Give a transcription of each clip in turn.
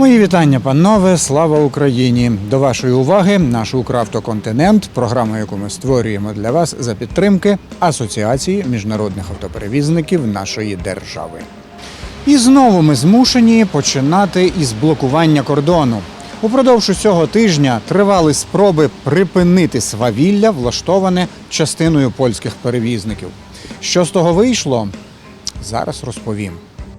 Мої вітання, панове. Слава Україні! До вашої уваги наш Укравтоконтинент, програма, яку ми створюємо для вас за підтримки Асоціації міжнародних автоперевізників нашої держави. І знову ми змушені починати із блокування кордону. Упродовж усього тижня тривали спроби припинити свавілля, влаштоване частиною польських перевізників. Що з того вийшло? Зараз розповім.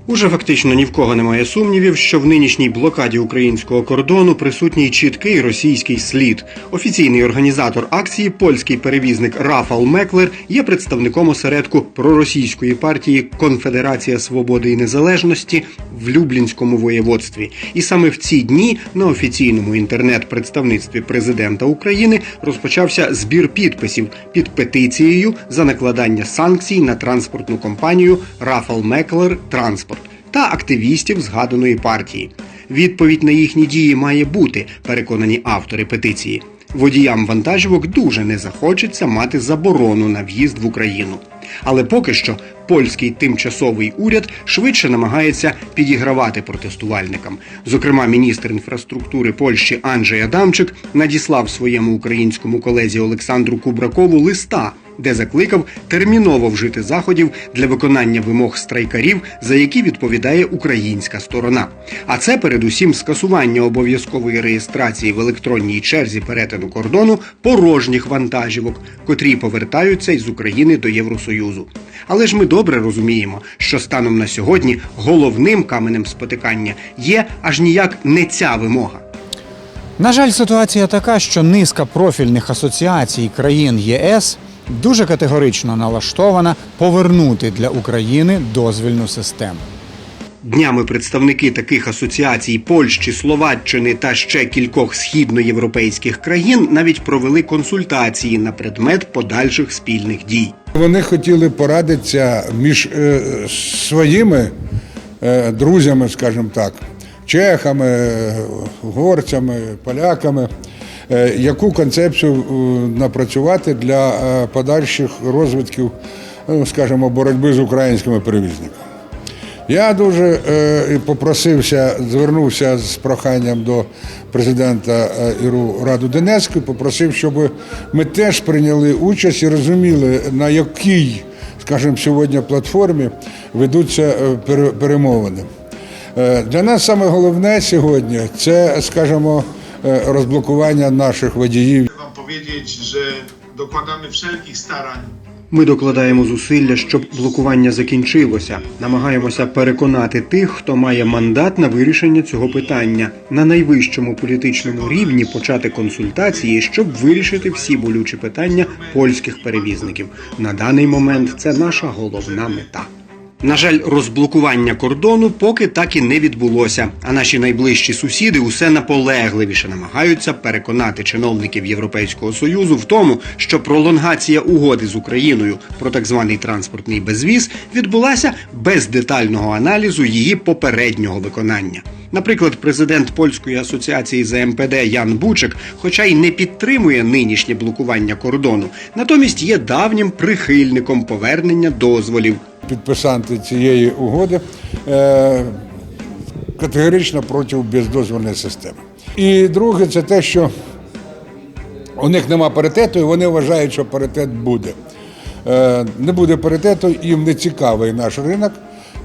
Уже фактично ні в кого немає сумнівів, що в нинішній блокаді українського кордону присутній чіткий російський слід. Офіційний організатор акції, польський перевізник Рафал Меклер, є представником осередку проросійської партії Конфедерація Свободи і Незалежності в Люблінському воєводстві. І саме в ці дні на офіційному інтернет-представництві президента України розпочався збір підписів під петицією за накладання санкцій на транспортну компанію Рафал Меклер Транспорт та активістів згаданої партії. Відповідь на їхні дії має бути, переконані автори петиції. Водіям вантажівок дуже не захочеться мати заборону на в'їзд в Україну. Але поки що польський тимчасовий уряд швидше намагається підігравати протестувальникам. Зокрема, міністр інфраструктури Польщі Анджей Адамчик надіслав своєму українському колезі Олександру Кубракову листа, де закликав терміново вжити заходів для виконання вимог страйкарів, за які відповідає українська сторона. А це передусім скасування обов'язкової реєстрації в електронній черзі перетину кордону порожніх вантажівок, котрі повертаються із України до Євросоюзу. Але ж ми добре розуміємо, що станом на сьогодні головним каменем спотикання є аж ніяк не ця вимога. На жаль, ситуація така, що низка профільних асоціацій країн ЄС дуже категорично налаштована повернути для України дозвільну систему. Днями представники таких асоціацій Польщі, Словаччини та ще кількох східноєвропейських країн навіть провели консультації на предмет подальших спільних дій. Вони хотіли порадитися між е, своїми е, друзями, скажімо так, чехами, угорцями, поляками, яку концепцію е, напрацювати для е, подальших розвитків, ну, скажімо, боротьби з українськими перевізниками. Я дуже е, попросився, звернувся з проханням до президента е, ІРУ Раду Донецьку, попросив, щоб ми теж прийняли участь і розуміли, на якій, скажімо, сьогодні платформі ведуться е, перемовини. Е, Для нас саме головне сьогодні це, скажімо, е, розблокування наших водіїв. Wam powiedzieć, że dokładamy wszelkich starań, Ми докладаємо зусилля, щоб блокування закінчилося. Намагаємося переконати тих, хто має мандат на вирішення цього питання, на найвищому політичному рівні почати консультації, щоб вирішити всі болючі питання польських перевізників. На даний момент це наша головна мета. На жаль, розблокування кордону поки так і не відбулося. А наші найближчі сусіди усе наполегливіше намагаються переконати чиновників Європейського союзу в тому, що пролонгація угоди з Україною про так званий транспортний безвіз відбулася без детального аналізу її попереднього виконання. Наприклад, президент польської асоціації ЗМПД Ян Бучик, хоча й не підтримує нинішнє блокування кордону, натомість є давнім прихильником повернення дозволів підписанти цієї угоди е, категорично проти бездозвольної системи. І друге, це те, що у них нема паритету, і вони вважають, що паритет буде. Е, Не буде паритету, їм не цікавий наш ринок,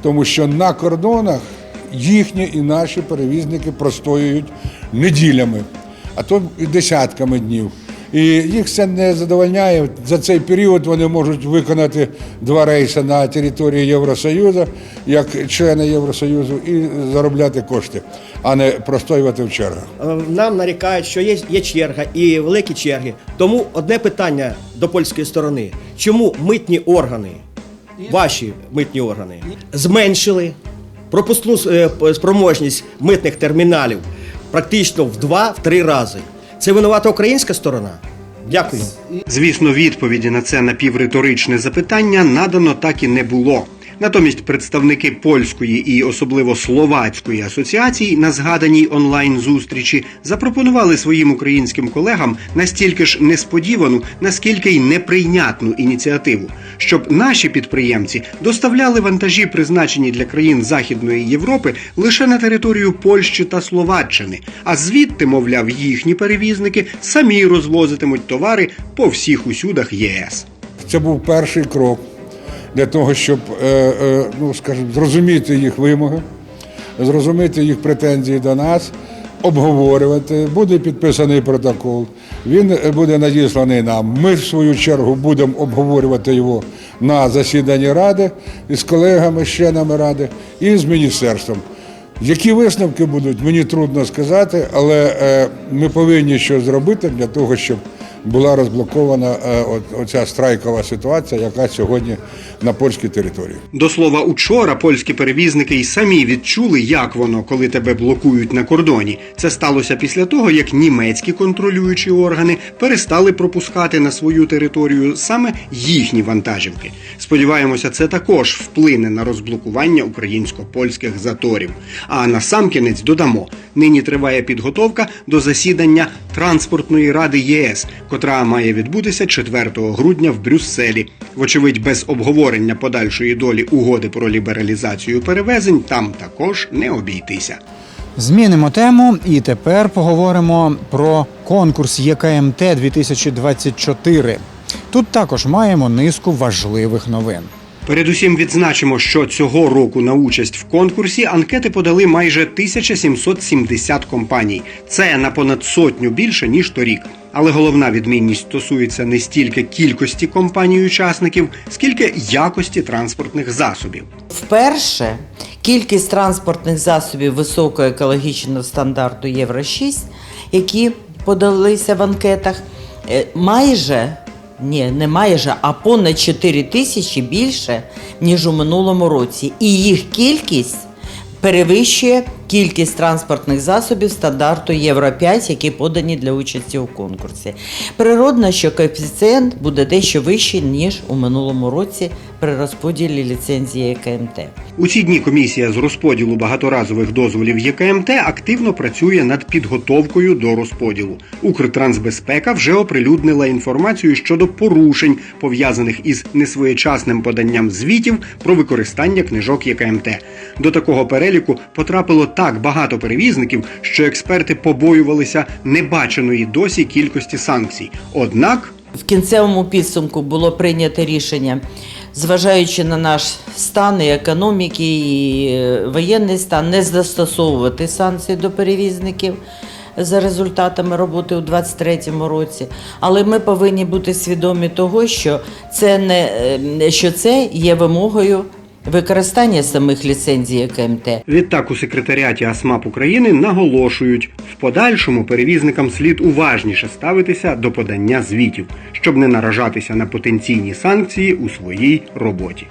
тому що на кордонах їхні і наші перевізники простоюють неділями, а то і десятками днів. І їх це не задовольняє. За цей період вони можуть виконати два рейси на території Євросоюзу як члени Євросоюзу і заробляти кошти, а не простоювати в чергах. Е, Нам нарікають, що є, є черга і великі черги. Тому одне питання до польської сторони: чому митні органи, ваші митні органи, зменшили пропускну е, спроможність митних терміналів практично в два-три рази? Це винувата українська сторона? Дякую. Звісно, відповіді на це напівриторичне запитання надано так і не було. Натомість представники польської і особливо словацької асоціації на згаданій онлайн зустрічі запропонували своїм українським колегам настільки ж несподівану, наскільки й неприйнятну ініціативу щоб наші підприємці доставляли вантажі, призначені для країн Західної Європи, лише на територію Польщі та Словаччини. А звідти, мовляв, їхні перевізники самі розвозитимуть товари по всіх усюдах ЄС. Це був перший крок для того, щоб е, е, ну, скажімо, зрозуміти їх вимоги, зрозуміти їх претензії до нас, обговорювати. Буде підписаний протокол. Він е, буде надісланий нам. Ми, в свою чергу, будемо обговорювати його на засіданні ради із колегами, з членами ради і з міністерством. Які висновки будуть, мені трудно сказати, але е, ми повинні щось зробити для того, щоб була розблокована е, оця страйкова ситуація, яка сьогодні на польській території. До слова, учора польські перевізники й самі відчули, як воно, коли тебе блокують на кордоні. Це сталося після того, як німецькі контролюючі органи перестали пропускати на свою територію саме їхні вантажівки. Сподіваємося, це також вплине на розблокування українсько-польських заторів. А насамкінець додамо: нині триває підготовка до засідання транспортної ради ЄС, котра має відбутися 4 грудня в Брюсселі. Вочевидь, без обговорення подальшої долі угоди про лібералізацію перевезень там також не обійтися. Змінимо тему і тепер поговоримо про конкурс ЄКМТ 2024. Тут також маємо низку важливих новин. Передусім відзначимо, що цього року на участь в конкурсі анкети подали майже 1770 компаній. Це на понад сотню більше ніж торік. Але головна відмінність стосується не стільки кількості компаній-учасників, скільки якості транспортних засобів. Вперше кількість транспортних засобів високого екологічного стандарту Євро 6, які подалися в анкетах, е, майже ні, не майже, а понад 4 тисячі більше, ніж у минулому році. І їх кількість перевищує кількість транспортних засобів стандарту Євро 5, які подані для участі у конкурсі. Природно, що коефіцієнт буде дещо вищий, ніж у минулому році при розподілі ліцензії ЕКМТ. У ці дні комісія з розподілу багаторазових дозволів ЄКМТ активно працює над підготовкою до розподілу. Укртрансбезпека вже оприлюднила інформацію щодо порушень, пов'язаних із несвоєчасним поданням звітів про використання книжок ЄКМТ. До такого переліку потрапило так багато перевізників, що експерти побоювалися небаченої досі кількості санкцій. Однак В кінцевому підсумку було прийнято рішення, зважаючи на наш стан і економіки, і е, воєнний стан, не застосовувати санкції до перевізників за результатами роботи у 2023 році. Але ми повинні бути свідомі того, що це не е, що це є вимогою використання самих ліцензій ЕКМТ. Відтак у секретаріаті АСМАП України наголошують, в подальшому перевізникам слід уважніше ставитися до подання звітів, щоб не наражатися на потенційні санкції у своїй роботі.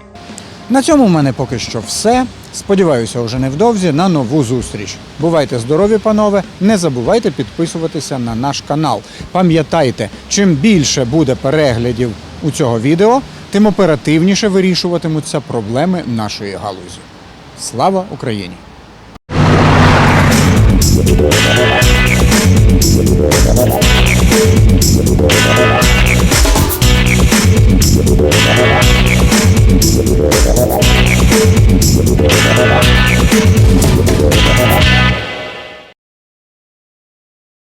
На цьому в мене поки що все. Сподіваюся, уже невдовзі на нову зустріч. Бувайте здорові, панове! Не забувайте підписуватися на наш канал. Пам'ятайте, чим більше буде переглядів у цього відео, тим оперативніше вирішуватимуться проблеми нашої галузі. Слава Україні!